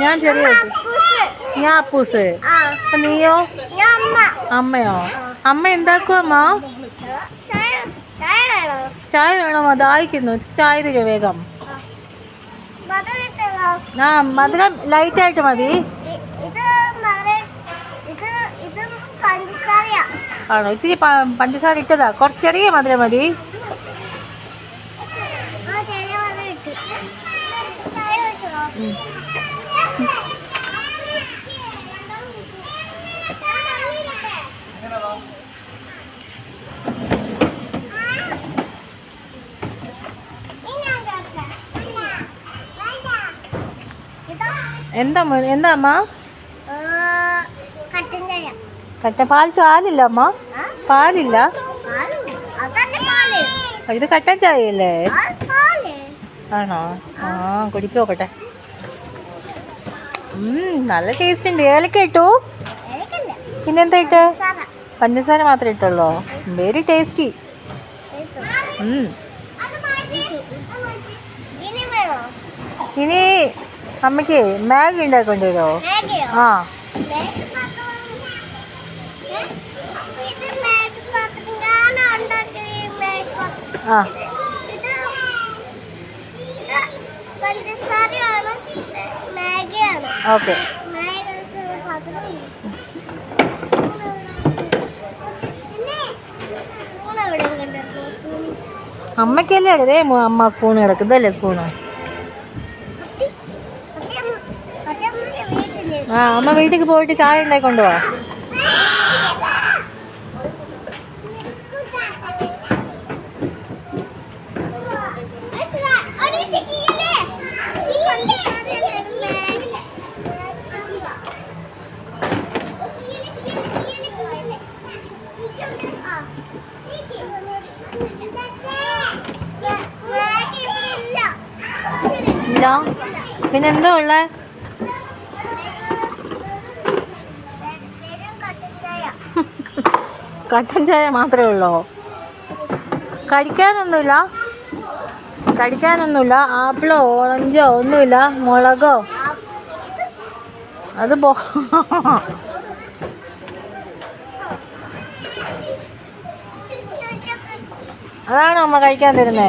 ഞാൻ ചെറിയ കുട്ടി ഞാൻ അപ്പൂസ്. നീയോ? അമ്മ അമ്മയോ? അമ്മ എന്താക്കും അമ്മ? ചായ വേണോ? ദാഹിക്കുന്നു ചായ തരുമോ വേഗം? ആ മധുരം ലൈറ്റ് ആയിട്ട് മതി ആണോ? ഇച്ചിരി പഞ്ചസാര ഇട്ടതാ. കുറച്ച് ചെറിയ മധുരം മതി ആ ചെറിയ മധുരം ഇട്ടു ചായ വെച്ചോ ഉം. എന്താ എന്താ അമ്മ? കട്ടിൻ ചായ കട്ട പാൽ പാലില്ല അമ്മ? പാലില്ല? ഇത് കട്ടൻ ചായയല്ലേ? ആണോ? ആ കുടിച്ചു നോക്കട്ടെ. നല്ല ടേസ്റ്റ് ഉണ്ട്. ഏലക്ക ഇട്ടു? പിന്നെന്താ ഇട്ട്? പഞ്ചസാര മാത്രമേ ഇട്ടുള്ളൂ? വെരി ടേസ്റ്റി ഇനി അമ്മയ്ക്ക് മാഗി ഉണ്ടാക്കേണ്ടി വരുമോ? ആ. ഓക്കെ ഏ? ഇത് മാഗി പാത്രം ഞാൻ ഉണ്ടാക്കിയ ഈ മാഗി പാത്രം ആ ഇത് ഇത് പഞ്ചസാരയാണ് മാഗിയാണ് ഓക്കെ മാഗി പാത്രം എവിടെ കണ്ടു അമ്മയ്ക്കല്ലേ? അല്ലേ അമ്മ സ്പൂൺ കിടക്കുന്നതല്ലേ സ്പൂണ് ആ അമ്മ വീട്ടിൽ പോയിട്ട് ചായ ഉണ്ടാക്കി കൊണ്ടുപോവാ ഇല്ല. പിന്നെ എന്താ ഉള്ളേ? കട്ടൻ ചായ മാത്രമേ ഉള്ളോ? കഴിക്കാനൊന്നുമില്ല. കഴിക്കാനൊന്നുമില്ല. ആപ്പിളോ ഓറഞ്ചോ ഒന്നുമില്ല. മുളകോ? അത് പോ അതാണോ അമ്മ കഴിക്കാൻ തരുന്നേ?